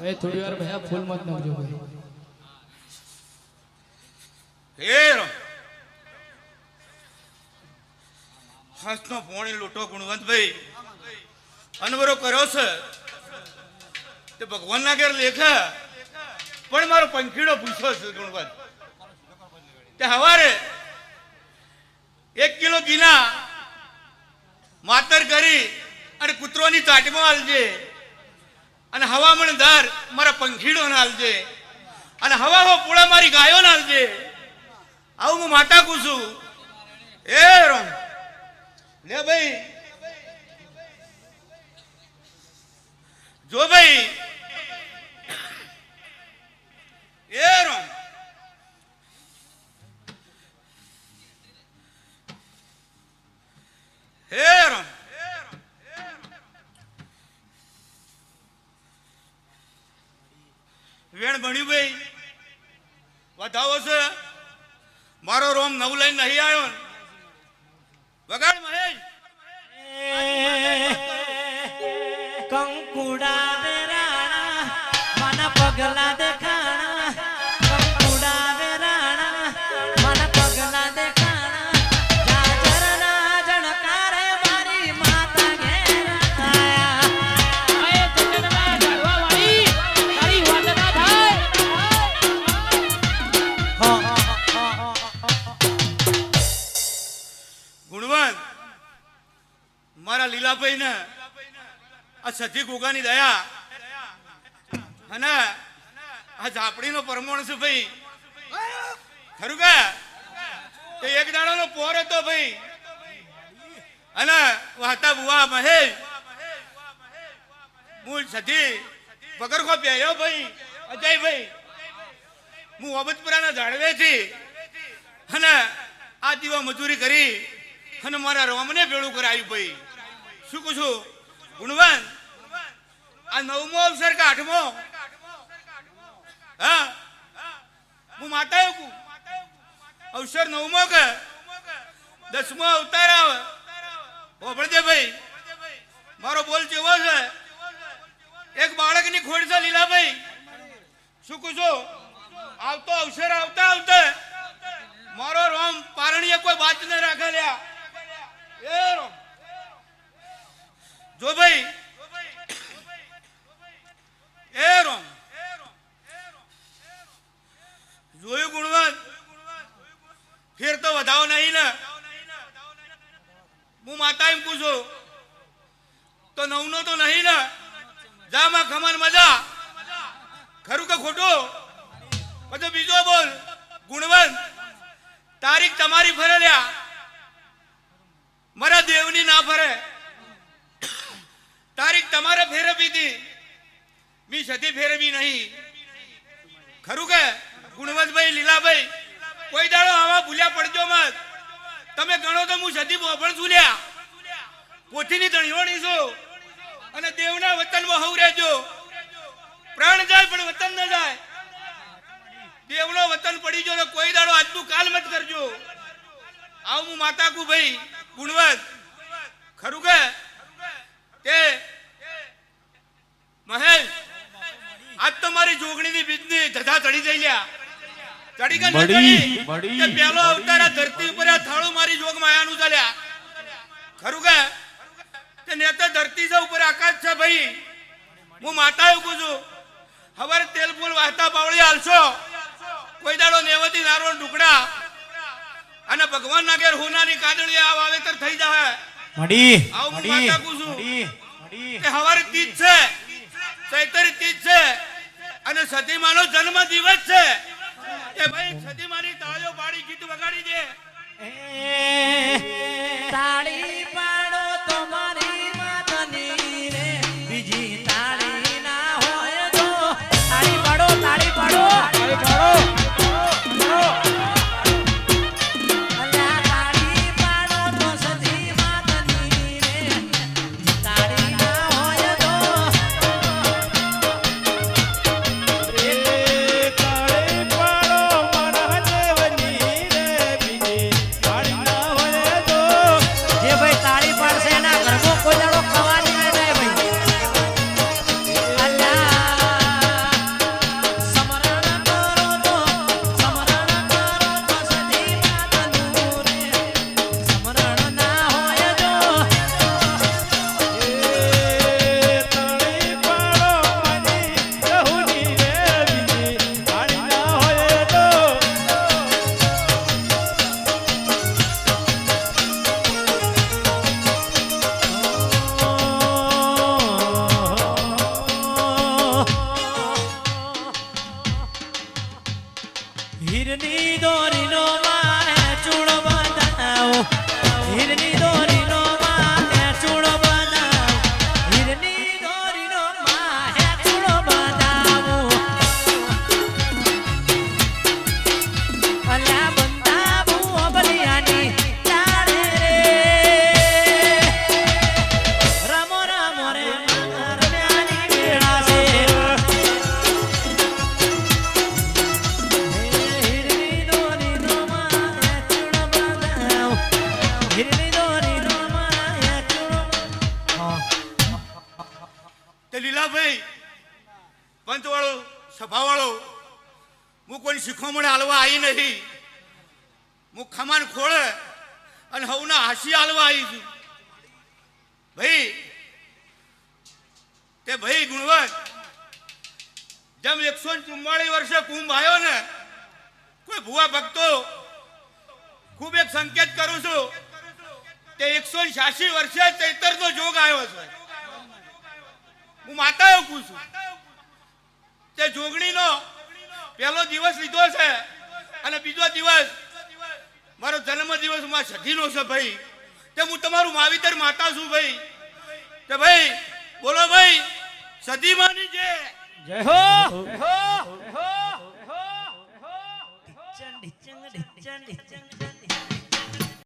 થોડી વાર ભયા ફૂલ મત નાખજો ભાઈ. અનવરો કર્યો છે. તે ભગવાનના ઘેર લેખા. પણ મારો પંખીડો પૂછ્યો છે ગુણવંત. તે હવારે એક કિલો ગીના માતર કરી અને કૂતરોની ચાટમાં હાલજે અને હવામણ દાર મારા પંખીડો હાલજે અને હવા હવા પૂળા મારી ગાયો હાલજે આવું હું માતા કું છું. એ રોમ. લે ભાઈ. જો ભાઈ. એ રોમ હે રોમ વેણ ભણ્યું ભાઈ. વધાવો છે. આ ગુગાની દયા. અને આ ઝાપડીનો પરમોણ છે ભાઈ. ખરું કે? તે એક દાડાનો પોર હતો ભાઈ. અને વાતા બુવા મહેશ. હું સતી પગરખો પહેર્યો ભાઈ. અજયભાઈ હું ઓબતપુરાના ઝાડવેથી અને આ દીવા મજૂરી કરી અને મારા રોમને ભેળું કરાયું ભાઈ. શું કહું છું? ગુણવાન આ નવમો અવસર કે આઠમો હા? હું માતા કું અવસર નવમો કે? દસમો અવતાર આવે. ઓભળજે ભાઈ. મારો બોલ જેવો છે. એક બાળકની ખોડ છે લીલાભાઈ. શું કહું આવતો અવસર આવતા આવતા મારો રોમ પારણીએ કોઈ વાત ન રાખે લ્યા એ રોમ જો ભાઈ એ રોમ જોયું ગુણવંત ફેર તો વધાવો નહીં ને હું માતા એમ પૂછું નવનો તો નહીં ને. જા માં ખમણ મજા. ખરું કે ખોટું? પછી બીજો બોલ. ગુણવંત. તારીખ તમારી ફરે લ્યા. મારા દેવની ના ફરે. તારીખ તમારે ફેરવી હતી. મી સતી ફેરવી નહીં. ખરું કે? ગુણવંતભાઈ, લીલાભાઈ, કોઈ દાડો આવા ભૂલ્યા પડજો મત. તમે ગણો તો હું સતી બોભણ છું લ્યા. પોથીની ધણીઓણી છું. અને દેવના વતનમાં હવ રહેજો. પ્રાણ જાય પણ વતન ન જાય. દેવનો વતન પડી જો ને કોઈ દાડો આજનું કાલ મત કરજો. આવું હું માતા કુ ભાઈ ગુણવત. ખરું કે? તે મહેશ આજ તો મારી જોગણીની બીજની ધધા ચડી જઈ લ્યા. ચડી તે પહેલો અવતાર ધરતી ઉપર આ થાળું મારી જોગ માયાનું ચાલ્યા. ખરું કે? તે ધરતી છે ઉપર આકાશ છે ભાઈ. હું માતા એવું છું. હવે તેલ ફૂલ વાહતા પાવળી હાલશો. કોઈ દાડો નેવતી નારો ટુકડા અને ભગવાન ના ઘેર હોનાની કાદળી આ વાવેતર થઈ જાય મડી આવું હું માતા કું છું. મડી. મડી હવારે તીજ છે? ચૈતરી તીજ છે? અને સતીમાનો જન્મ દિવસ છે? કે ભાઈ સતીમાની તાળીઓ પાડી ગીત વગાડી દે. તાળી પાડો ભાઈ, પંચવાળો, સભાવાળો, હું કોઈની શીખવામણે હાલવા આવી નહીં. હું ખમાન ખોળે અને હવના હાસી હાલવા આવી છું. ભાઈ, તે ભાઈ ગુણવત, જેમ એકસો ચુમ્માળીસ વર્ષે કુંભ આવ્યો ને, કોઈ ભુવા ભક્તો ખૂબ એક સંકેત કરું છું. તે એકસો છ્યાસી વર્ષે ચૈતરનો જોગ આવ્યો છે. હું માતા એવું છું તે જોગણીનો પહેલો દિવસ લીધો છે અને બીજો દિવસ મારો જન્મ દિવસમાં સધીનો છે ભાઈ તે હું તમારું માવિતર માતા છું ભાઈ તે ભાઈ બોલો ભાઈ સધીમાની જે જય હો જય હો જય હો ઢીચણ ઢીચણ